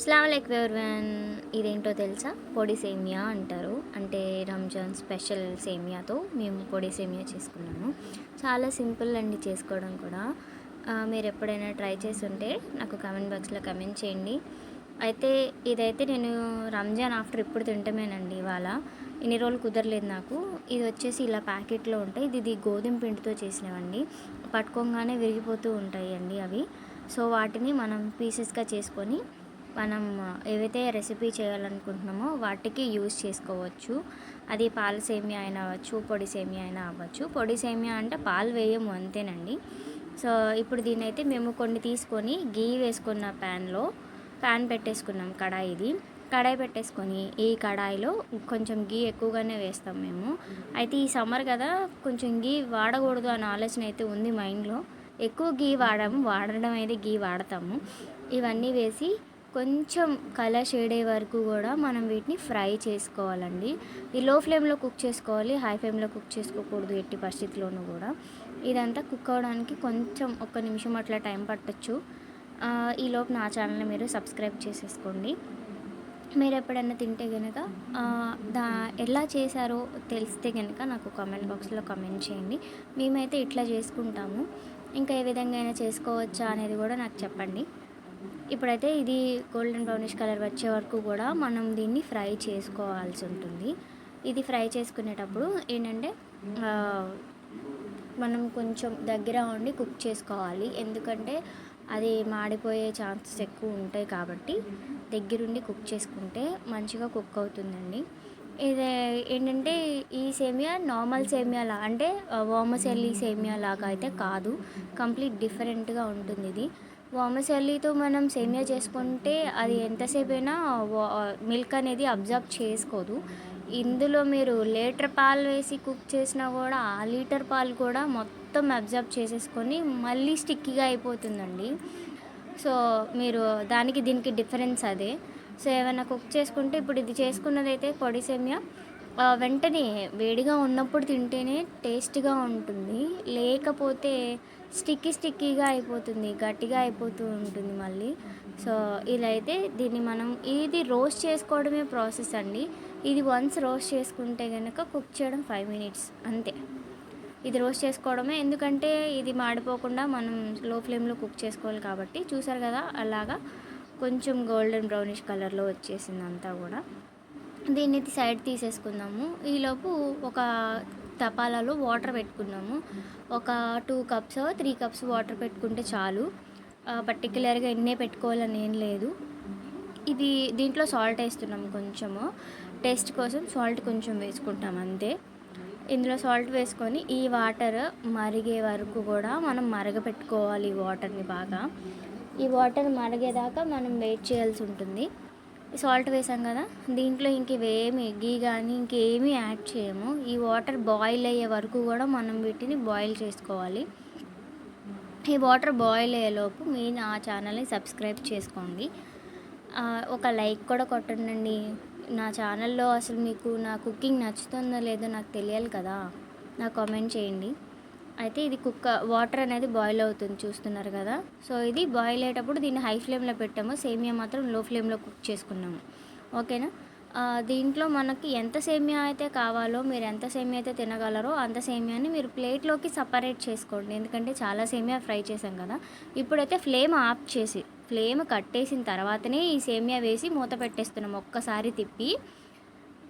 అస్సలాములైకుం వెర్వన్ ఇదేంటో తెలుసా? పొడి సేమియా అంటారు. అంటే రంజాన్ స్పెషల్ సేమియాతో మేము పొడి సేమియా చేసుకున్నాము. చాలా సింపుల్ అండి చేసుకోవడం కూడా. మీరు ఎప్పుడైనా ట్రై చేసి ఉంటే నాకు కమెంట్ బాక్స్లో కమెంట్ చేయండి. అయితే ఇదైతే నేను రంజాన్ ఆఫ్టర్ ఇప్పుడు తింటమేనండి ఇవాళ. ఇన్ని రోజులు కుదరలేదు నాకు. ఇది వచ్చేసి ఇలా ప్యాకెట్లో ఉంటాయి. ఇది ఇది గోధుమ పిండితో చేసినవండి. పట్టుకోగానే విరిగిపోతూ ఉంటాయి అండి అవి. సో వాటిని మనం పీసెస్గా చేసుకొని మనం ఏవైతే రెసిపీ చేయాలనుకుంటున్నామో వాటికి యూస్ చేసుకోవచ్చు. అది పాల సేమియా అయినా అవ్వచ్చు పొడి సేమియా అయినా అవ్వచ్చు. పొడి సేమియా అంటే పాలు వేయము అంతేనండి. సో ఇప్పుడు దీన్ని అయితే మేము కొన్ని తీసుకొని గీ వేసుకున్న ప్యాన్లో ప్యాన్ పెట్టేసుకున్నాం కడాయిది. కడాయి పెట్టేసుకొని ఈ కడాయిలో కొంచెం గీ ఎక్కువగానే వేస్తాం మేము. అయితే ఈ సమ్మర్ కదా కొంచెం గీ వాడకూడదు అనే ఆలోచన అయితే ఉంది మైండ్లో. ఎక్కువ గీ వాడము వాడడం అయితే గీ వాడతాము. ఇవన్నీ వేసి కొంచెం కలర్ షేడ్ అయ్యే వరకు కూడా మనం వీటిని ఫ్రై చేసుకోవాలండి. ఈ లో ఫ్లేమ్లో కుక్ చేసుకోవాలి హై ఫ్లేమ్లో కుక్ చేసుకోకూడదు ఎట్టి పరిస్థితిలోనూ కూడా. ఇదంతా కుక్ అవ్వడానికి కొంచెం ఒక్క నిమిషం అట్లా టైం పట్టచ్చు. ఈలోపు నా ఛానల్ని మీరు సబ్స్క్రైబ్ చేసేసుకోండి. మీరు ఎప్పుడైనా తింటే కనుక దా ఎలా చేశారో తెలిస్తే కనుక నాకు కామెంట్ బాక్స్లో కామెంట్ చేయండి. మేమైతే ఇట్లా చేసుకుంటాము. ఇంకా ఏ విధంగా అయినా చేసుకోవచ్చా అనేది కూడా నాకు చెప్పండి. ఇప్పుడైతే ఇది గోల్డెన్ బ్రౌనిష్ కలర్ వచ్చే వరకు కూడా మనం దీన్ని ఫ్రై చేసుకోవాల్సి ఉంటుంది. ఇది ఫ్రై చేసుకునేటప్పుడు ఏంటంటే మనం కొంచెం దగ్గర ఉండి కుక్ చేసుకోవాలి. ఎందుకంటే అది మాడిపోయే ఛాన్సెస్ ఎక్కువ ఉంటాయి కాబట్టి దగ్గరుండి కుక్ చేసుకుంటే మంచిగా కుక్ అవుతుందండి. ఇది ఏంటంటే ఈ సేమియా నార్మల్ సేమియా లా అంటే వోమసెల్లి సేమియా లాగా అయితే కాదు. కంప్లీట్ డిఫరెంట్గా ఉంటుంది ఇది. వామసెల్లితో మనం సేమియా చేసుకుంటే అది ఎంతసేపు అయినా మిల్క్ అనేది అబ్జర్బ్ చేసుకోదు. ఇందులో మీరు లీటర్ పాలు వేసి కుక్ చేసినా కూడా ఆ లీటర్ పాలు కూడా మొత్తం అబ్జర్బ్ చేసేసుకొని మళ్ళీ స్టిక్కీగా అయిపోతుందండి. సో మీరు దానికి దీనికి డిఫరెన్స్ అదే. సో ఏమైనా కుక్ చేసుకుంటే ఇప్పుడు ఇది చేసుకున్నదైతే పొడి సేమియా వెంటనే వేడిగా ఉన్నప్పుడు తింటేనే టేస్ట్గా ఉంటుంది. లేకపోతే స్టిక్కీ స్టిక్కీగా అయిపోతుంది గట్టిగా అయిపోతూ ఉంటుంది మళ్ళీ. సో ఇలా అయితే దీన్ని మనం ఇది రోస్ట్ చేసుకోవడమే ప్రాసెస్ అండి. ఇది వన్స్ రోస్ట్ చేసుకుంటే కనుక కుక్ చేయడం ఫైవ్ మినిట్స్ అంతే. ఇది రోస్ట్ చేసుకోవడమే. ఎందుకంటే ఇది మాడిపోకుండా మనం లో ఫ్లేమ్లో కుక్ చేసుకోవాలి కాబట్టి చూసారు కదా అలాగా కొంచెం గోల్డెన్ బ్రౌనిష్ కలర్లో వచ్చేసింది అంతా కూడా. దీన్ని సైడ్ తీసేసుకుందాము. ఈలోపు ఒక తపాలలో వాటర్ పెట్టుకున్నాము ఒక two cups three cups water పెట్టుకుంటే చాలు. పర్టికులర్గా ఎన్నే పెట్టుకోవాలని ఏం లేదు. ఇది దీంట్లో సాల్ట్ వేస్తున్నాం కొంచెము. టేస్ట్ కోసం సాల్ట్ కొంచెం వేసుకుంటాం అంతే. ఇందులో సాల్ట్ వేసుకొని ఈ వాటర్ మరిగే వరకు కూడా మనం మరగపెట్టుకోవాలి ఈ వాటర్ని బాగా. ఈ వాటర్ మరిగేదాకా మనం వెయిట్ చేయాల్సి ఉంటుంది. సాల్ట్ వేసాం కదా దీంట్లో ఇంక ఇవేమి గీ కానీ ఇంకేమీ యాడ్ చేయము. ఈ వాటర్ బాయిల్ అయ్యే వరకు కూడా మనం వీటిని బాయిల్ చేసుకోవాలి. ఈ వాటర్ బాయిల్ అయ్యేలోపు మీ నా ఛానల్ని సబ్స్క్రైబ్ చేసుకోండి. ఒక లైక్ కూడా కొట్టండి నా ఛానల్లో అసలు మీకు నా కుకింగ్ నచ్చుతుందో లేదో నాకు తెలియాలి కదా. నాకు కామెంట్ చేయండి. అయితే ఇది కుక్క వాటర్ అనేది బాయిల్ అవుతుంది చూస్తున్నారు కదా. సో ఇది బాయిల్ అయ్యేటప్పుడు దీన్ని హై ఫ్లేమ్లో పెట్టాము. సేమియా మాత్రం లో ఫ్లేమ్లో కుక్ చేసుకున్నాము ఓకేనా దీంట్లో మనకి ఎంత సేమియా అయితే కావాలో మీరు ఎంత సేమియా అయితే తినగలరో అంత సేమియాని మీరు ప్లేట్లోకి సపరేట్ చేసుకోండి. ఎందుకంటే చాలా సేమియా ఫ్రై చేసాం కదా. ఇప్పుడైతే ఫ్లేమ్ ఆఫ్ చేసి ఫ్లేమ్ కట్టేసిన తర్వాతనే ఈ సేమియా వేసి మూత పెట్టేస్తున్నాం ఒక్కసారి తిప్పి.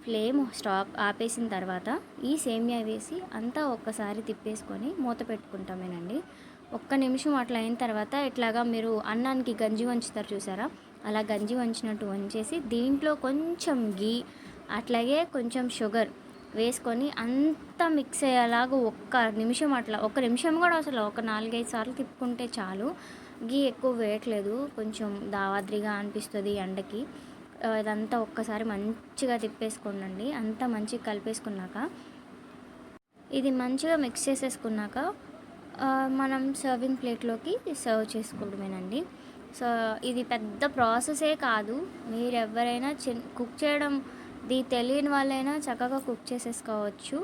ఫ్లేమ్ స్టాప్ ఆపేసిన తర్వాత ఈ సేమియా వేసి అంతా ఒక్కసారి తిప్పేసుకొని మూత పెట్టుకుంటామేనండి. ఒక్క నిమిషం అట్లా అయిన తర్వాత ఇట్లాగా మీరు అన్నానికి గంజి వంచుతారు చూసారా? అలా గంజి వంచినట్టు వంచేసి దీంట్లో కొంచెం గీ అట్లాగే కొంచెం షుగర్ వేసుకొని అంతా మిక్స్ అయ్యేలాగా ఒక్క నిమిషం అట్లా ఒక్క నిమిషం కూడా అసలు ఒక నాలుగైదు సార్లు తిప్పుకుంటే చాలు. గీ ఎక్కువ వేయట్లేదు కొంచెం దావాద్రిగా అనిపిస్తుంది ఎండకి. ఇదంతా ఒక్కసారి మంచిగా తిప్పేసుకోండి అంతా మంచిగా కలిపేసుకున్నాక ఇది మంచిగా మిక్స్ చేసేసుకున్నాక మనం సర్వింగ్ ప్లేట్లోకి సర్వ్ చేసుకోవడమేనండి. సో ఇది పెద్ద ప్రాసెసే కాదు. మీరు ఎవరైనా చిన్ కుక్ చేయడం ఇది తెలియని వాళ్ళైనా చక్కగా కుక్ చేసేసుకోవచ్చు.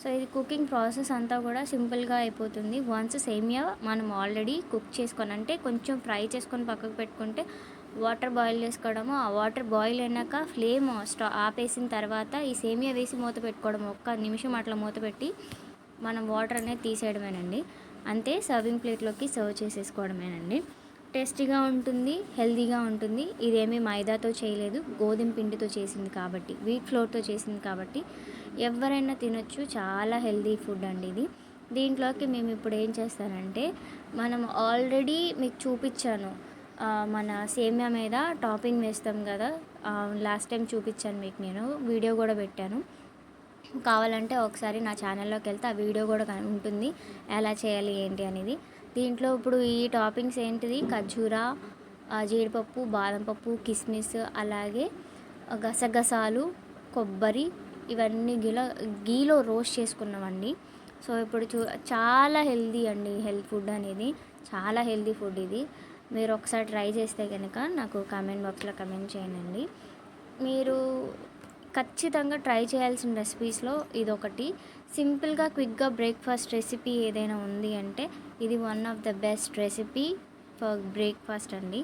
సో ఇది కుకింగ్ ప్రాసెస్ అంతా కూడా సింపుల్గా అయిపోతుంది. వన్స్ సేమియా మనం ఆల్రెడీ కుక్ చేసుకొని అంటే కొంచెం ఫ్రై చేసుకొని పక్కకు పెట్టుకుంటే వాటర్ బాయిల్ చేసుకోవడము. ఆ వాటర్ బాయిల్ అయినాక ఫ్లేమ్ స్టా ఆపేసిన తర్వాత ఈ సేమియా వేసి మూత పెట్టుకోవడం ఒక్క నిమిషం అట్లా మూత పెట్టి మనం వాటర్ అనేది తీసేయడమేనండి. అంతే సర్వింగ్ ప్లేట్లోకి సర్వ్ చేసేసుకోవడమేనండి. టేస్టీగా ఉంటుంది హెల్దీగా ఉంటుంది. ఇదేమీ మైదాతో చేయలేదు గోధుమ పిండితో చేసింది కాబట్టి వీట్ ఫ్లోర్తో చేసింది కాబట్టి ఎవరైనా తినొచ్చు. చాలా హెల్దీ ఫుడ్ అండి ఇది. దీంట్లోకి మేము ఇప్పుడు ఏం చేస్తానంటే మనం ఆల్రెడీ మీకు చూపించాను. మన సేమియా మీద టాపింగ్ వేస్తాం కదా. లాస్ట్ టైం చూపించాను మీకు నేను. వీడియో కూడా పెట్టాను. కావాలంటే ఒకసారి నా ఛానల్లోకి వెళ్తే ఆ వీడియో కూడా ఉంటుంది. ఎలా చేయాలి ఏంటి అనేది. దీంట్లో ఇప్పుడు ఈ టాపింగ్స్ ఏంటిది? ఖర్జూరా జీడిపప్పు బాదం పప్పు కిస్మిస్ అలాగే గసగసాలు కొబ్బరి ఇవన్నీ గీలో గీలో రోస్ట్ చేసుకున్నామండి. సో ఇప్పుడు చూ చాలా హెల్దీ అండి హెల్త్ ఫుడ్ అనేది. చాలా హెల్దీ ఫుడ్ ఇది. మీరు ఒకసారి ట్రై చేస్తే కనుక నాకు కామెంట్ బాక్స్లో కమెంట్ చేయండి. మీరు ఖచ్చితంగా ట్రై చేయాల్సిన రెసిపీస్లో ఇది ఒకటి సింపుల్గా క్విక్గా బ్రేక్ఫాస్ట్ రెసిపీ ఏదైనా ఉంది అంటే ఇది one of the best recipe for breakfast అండి.